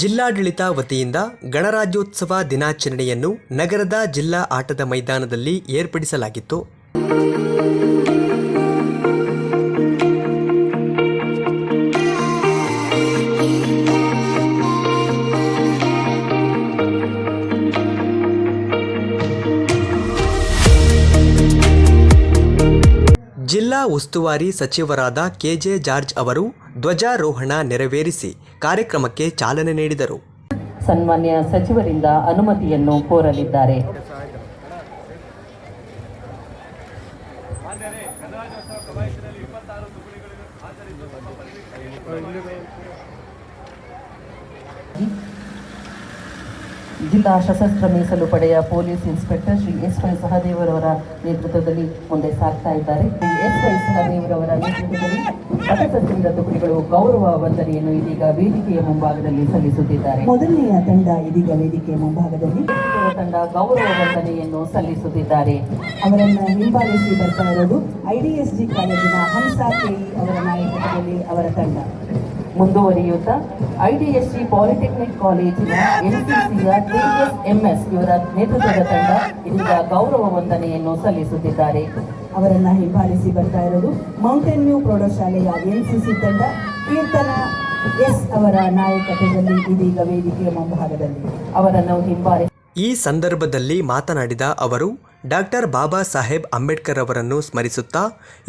ಜಿಲ್ಲಾಡಳಿತ ವತಿಯಿಂದ ಗಣರಾಜ್ಯೋತ್ಸವ ದಿನಾಚರಣೆಯನ್ನು ನಗರದ ಜಿಲ್ಲಾ ಆಟದ ಮೈದಾನದಲ್ಲಿ ಏರ್ಪಡಿಸಲಾಗಿತ್ತು. ಜಿಲ್ಲಾ ಉಸ್ತುವಾರಿ ಸಚಿವರಾದ ಕೆಜೆ ಜಾರ್ಜ್ ಅವರು ಧ್ವಜಾರೋಹಣ ನೆರವೇರಿಸಿ ಕಾರ್ಯಕ್ರಮಕ್ಕೆ ಚಾಲನೆ ನೀಡಿದರು. ಸನ್ಮಾನ್ಯ ಸಚಿವರಿಂದ ಅನುಮತಿಯನ್ನು ಕೋರಲಿದ್ದಾರೆ. ಜಿಲ್ಲಾ ಸಶಸ್ತ್ರ ಮೀಸಲು ಪಡೆಯ police inspector Shri S Y ಸಹದೇವರವರ ನೇತೃತ್ವದಲ್ಲಿ ಮುಂದೆ ಸಾಗ್ತಾ ಇದ್ದಾರೆ. ಶ್ರೀ ಎಸ್ ವೈ ಸಹದೇವರವರ ನೇತೃತ್ವದಲ್ಲಿ ಸಶಸ್ತ್ರ ತುಕಡಿಗಳು ಗೌರವ ವಂದನೆಯನ್ನು ಇದೀಗ ವೇದಿಕೆಯ ಮುಂಭಾಗದಲ್ಲಿ ಸಲ್ಲಿಸುತ್ತಿದ್ದಾರೆ. ಮೊದಲನೆಯ ತಂಡ ಇದೀಗ ವೇದಿಕೆಯ ಮುಂಭಾಗದಲ್ಲಿ ತಂಡ ಗೌರವ ವಂದನೆಯನ್ನು ಸಲ್ಲಿಸುತ್ತಿದ್ದಾರೆ. ಅವರನ್ನು ಹಿಂಬಾಲಿಸಿ ಬರ್ತಾ ಇರೋದು ಐಡಿಎಸ್ಜಿ ಕಾಲೇಜಿನ ಹಂಸಾ ಕೆಇ ಅವರ ನಾಯಕತ್ವದಲ್ಲಿ ಅವರ ತಂಡ. ಮುಂದುವರಿಯುತ್ತಾ? ಸಿ ಪಾಲಿಟೆಕ್ನಿಕ್ ಕಾಲೇಜಿನ ಎನ್ಸಿಸಿಯ ಕೆಎಸ್ಎಂಎಸ್ ಇವರ ನೇತೃತ್ವದ ತಂಡ ಇದೀಗ ಗೌರವ ವಂದನೆಯನ್ನು ಸಲ್ಲಿಸುತ್ತಿದ್ದಾರೆ. ಅವರನ್ನ ಹಿಂಬಾಲಿಸಿ ಬರ್ತಾ ಇರೋದು ಮೌಂಟೇನ್ ವ್ಯೂ ಪ್ರೌಢಶಾಲೆಯ ಎನ್ಸಿಸಿ ತಂಡ. ಕೀರ್ತನ ಎಸ್ ಅವರ ನಾಯಕತ್ವದಲ್ಲಿ ಇದೀಗ ವೇದಿಕೆಯ ಮುಂಭಾಗದಲ್ಲಿ. ಅವರನ್ನು ಹಿಂಬಾಲಿಸಿ ಈ ಸಂದರ್ಭದಲ್ಲಿ ಮಾತನಾಡಿದ ಅವರು ಡಾಕ್ಟರ್ ಬಾಬಾ ಸಾಹೇಬ್ ಅಂಬೇಡ್ಕರ್ ಅವರನ್ನು ಸ್ಮರಿಸುತ್ತಾ,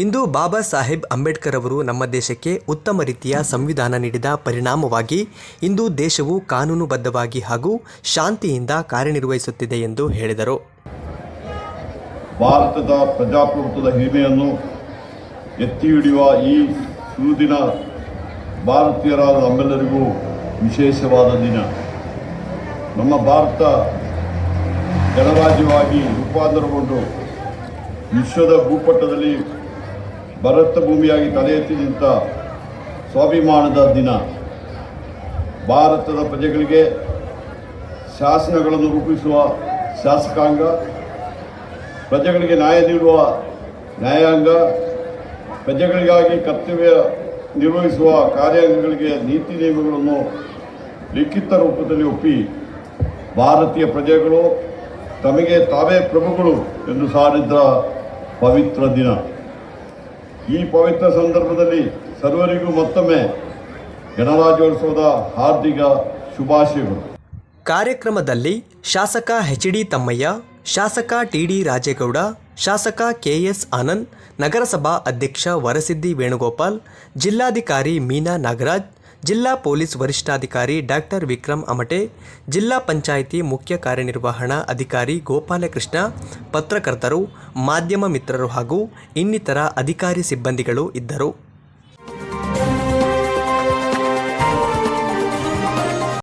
ಇಂದು ಬಾಬಾ ಸಾಹೇಬ್ ಅಂಬೇಡ್ಕರ್ ಅವರು ನಮ್ಮ ದೇಶಕ್ಕೆ ಉತ್ತಮ ರೀತಿಯ ಸಂವಿಧಾನ ನೀಡಿದ ಪರಿಣಾಮವಾಗಿ ಇಂದು ದೇಶವು ಕಾನೂನುಬದ್ಧವಾಗಿ ಹಾಗೂ ಶಾಂತಿಯಿಂದ ಕಾರ್ಯನಿರ್ವಹಿಸುತ್ತಿದೆ ಎಂದು ಹೇಳಿದರು. ಭಾರತದ ಪ್ರಜಾಪ್ರಭುತ್ವದ ಹಿರಿಮೆಯನ್ನು ಎತ್ತಿ ಹಿಡಿಯುವ ಈ ಸುದಿನ ಭಾರತೀಯರಾದ ನಮ್ಮೆಲ್ಲರಿಗೂ ವಿಶೇಷವಾದ ದಿನ. ನಮ್ಮ ಭಾರತ ಗಣರಾಜ್ಯವಾಗಿ ರೂಪಾಂತರಗೊಂಡು ವಿಶ್ವದ ಭೂಪಟದಲ್ಲಿ ಭರತ ಭೂಮಿಯಾಗಿ ತಲೆ ಎತ್ತಿ ನಿಂತ ಸ್ವಾಭಿಮಾನದ ದಿನ. ಭಾರತದ ಪ್ರಜೆಗಳಿಗೆ ಶಾಸನಗಳನ್ನು ರೂಪಿಸುವ ಶಾಸಕಾಂಗ, ಪ್ರಜೆಗಳಿಗೆ ನ್ಯಾಯ ನೀಡುವ ನ್ಯಾಯಾಂಗ, ಪ್ರಜೆಗಳಿಗಾಗಿ ಕರ್ತವ್ಯ ನಿರ್ವಹಿಸುವ ಕಾರ್ಯಾಂಗಗಳಿಗೆ ನೀತಿ ನಿಯಮಗಳನ್ನು ಲಿಖಿತ ರೂಪದಲ್ಲಿ ಒಪ್ಪಿ ಭಾರತೀಯ ಪ್ರಜೆಗಳು ತಮಗೆ ತಾವೇ ಪ್ರಭುಗಳು ಎಂದು ಸಾರಿದ್ದ ಪವಿತ್ರ ದಿನ. ಈ ಪವಿತ್ರ ಸಂದರ್ಭದಲ್ಲಿ ಸರ್ವರಿಗೂ ಮತ್ತೊಮ್ಮೆ ಗಣರಾಜ್ಯೋತ್ಸವದ ಹಾರ್ದಿಕ ಶುಭಾಶಯಗಳು. ಕಾರ್ಯಕ್ರಮದಲ್ಲಿ ಶಾಸಕ ಎಚ್ ಡಿ ತಮ್ಮಯ್ಯ, ಶಾಸಕ ಟಿ ಡಿ ರಾಜೇಗೌಡ, ಶಾಸಕ ಕೆಎಸ್ ಆನಂದ್, ನಗರಸಭಾ ಅಧ್ಯಕ್ಷ ವರಸಿದ್ದಿ ವೇಣುಗೋಪಾಲ್, ಜಿಲ್ಲಾಧಿಕಾರಿ ಮೀನಾ ನಾಗರಾಜ್ ಜಿಲ್ಲಾ ಪೊಲೀಸ್ ವರಿಷ್ಠಾಧಿಕಾರಿ ಡಾಕ್ಟರ್ ವಿಕ್ರಮ್ ಅಮಟೆ, ಜಿಲ್ಲಾ ಪಂಚಾಯಿತಿ ಮುಖ್ಯ ಕಾರ್ಯನಿರ್ವಹಣಾ ಅಧಿಕಾರಿ ಗೋಪಾಲಕೃಷ್ಣ, ಪತ್ರಕರ್ತರು, ಮಾಧ್ಯಮ ಮಿತ್ರರು ಹಾಗೂ ಇನ್ನಿತರ ಅಧಿಕಾರಿ ಸಿಬ್ಬಂದಿಗಳು ಇದ್ದರು.